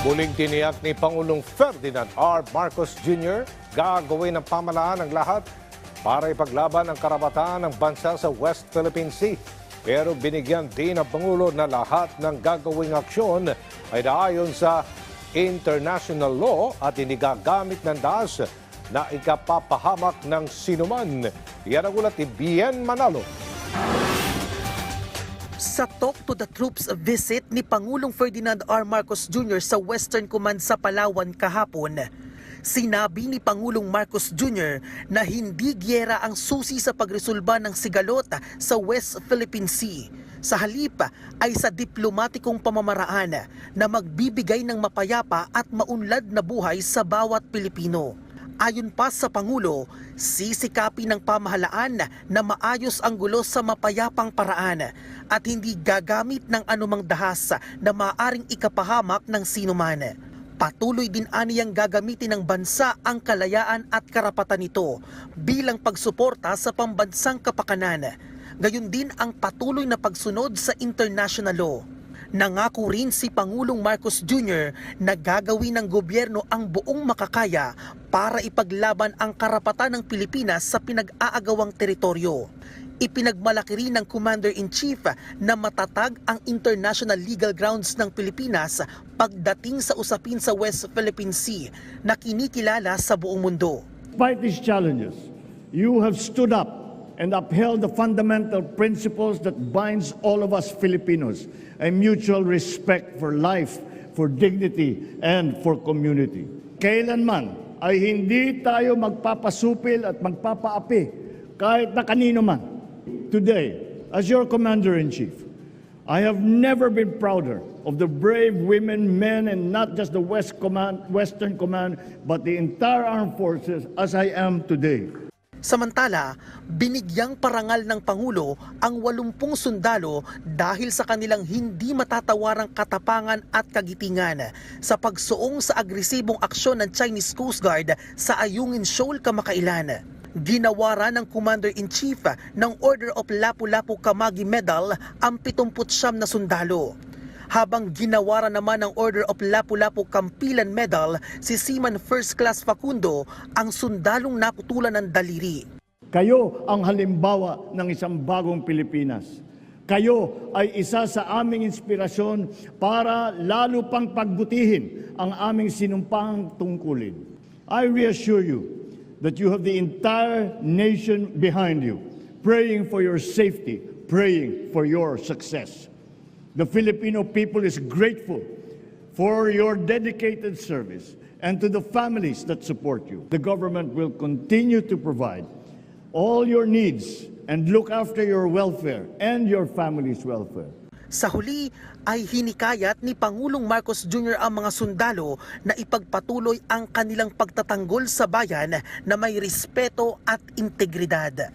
Muling tiniyak ni Pangulong Ferdinand R. Marcos Jr. gagawin ng pamalaan ang lahat para ipaglaban ang karapatan ng bansa sa West Philippine Sea. Pero binigyan din ng Pangulo na lahat ng gagawing aksyon ay naayon sa international law at hindi gagamit ng daas na ikapapahamak ng sinuman. Yan ang ulat ni Bien Manalo. Sa Talk to the Troops visit ni Pangulong Ferdinand R. Marcos Jr. sa Western Command sa Palawan kahapon, sinabi ni Pangulong Marcos Jr. na hindi gyera ang susi sa pagresolba ng sigalota sa West Philippine Sea. Sa halip ay sa diplomatikong pamamaraan na magbibigay ng mapayapa at maunlad na buhay sa bawat Pilipino. Ayon pa sa Pangulo, sisikapin ng pamahalaan na maayos ang gulo sa mapayapang paraan at hindi gagamit ng anumang dahas na maaring ikapahamak ng sinuman. Patuloy din aniyang gagamitin ng bansa ang kalayaan at karapatan nito bilang pagsuporta sa pambansang kapakanan. Gayon din ang patuloy na pagsunod sa international law. Nangako rin si Pangulong Marcos Jr. na gagawin ng gobyerno ang buong makakaya para ipaglaban ang karapatan ng Pilipinas sa pinag-aagawang teritoryo. Ipinagmalaki rin ng Commander-in-Chief na matatag ang international legal grounds ng Pilipinas pagdating sa usapin sa West Philippine Sea na kinikilala sa buong mundo. Despite these challenges, you have stood up and upheld the fundamental principles that binds all of us Filipinos, a mutual respect for life, for dignity, and for community. Kailanman ay hindi tayo magpapasupil at magpapaapi kahit na kanino man. Today, as your Commander-in-Chief, I have never been prouder of the brave women, men, and not just the West Command, Western Command, but the entire armed forces as I am today. Samantala, binigyang parangal ng Pangulo ang 80 sundalo dahil sa kanilang hindi matatawarang katapangan at kagitingan sa pagsuong sa agresibong aksyon ng Chinese Coast Guard sa Ayungin Shoal kamakailan. Ginawara ng Commander-in-Chief ng Order of Lapu-Lapu Kamagi Medal ang 79 na sundalo habang ginawara naman ng Order of Lapu-Lapu Kampilan Medal si Seaman First Class Facundo ang sundalong naputulan ng daliri. Kayo ang halimbawa ng isang bagong Pilipinas. Kayo ay isa sa aming inspirasyon para lalo pang pagbutihin ang aming sinumpang tungkulin. I reassure you that you have the entire nation behind you, praying for your safety, praying for your success. The Filipino people is grateful for your dedicated service and to the families that support you. The government will continue to provide all your needs and look after your welfare and your family's welfare. Sa huli ay hinikayat ni Pangulong Marcos Jr. ang mga sundalo na ipagpatuloy ang kanilang pagtatanggol sa bayan na may respeto at integridad.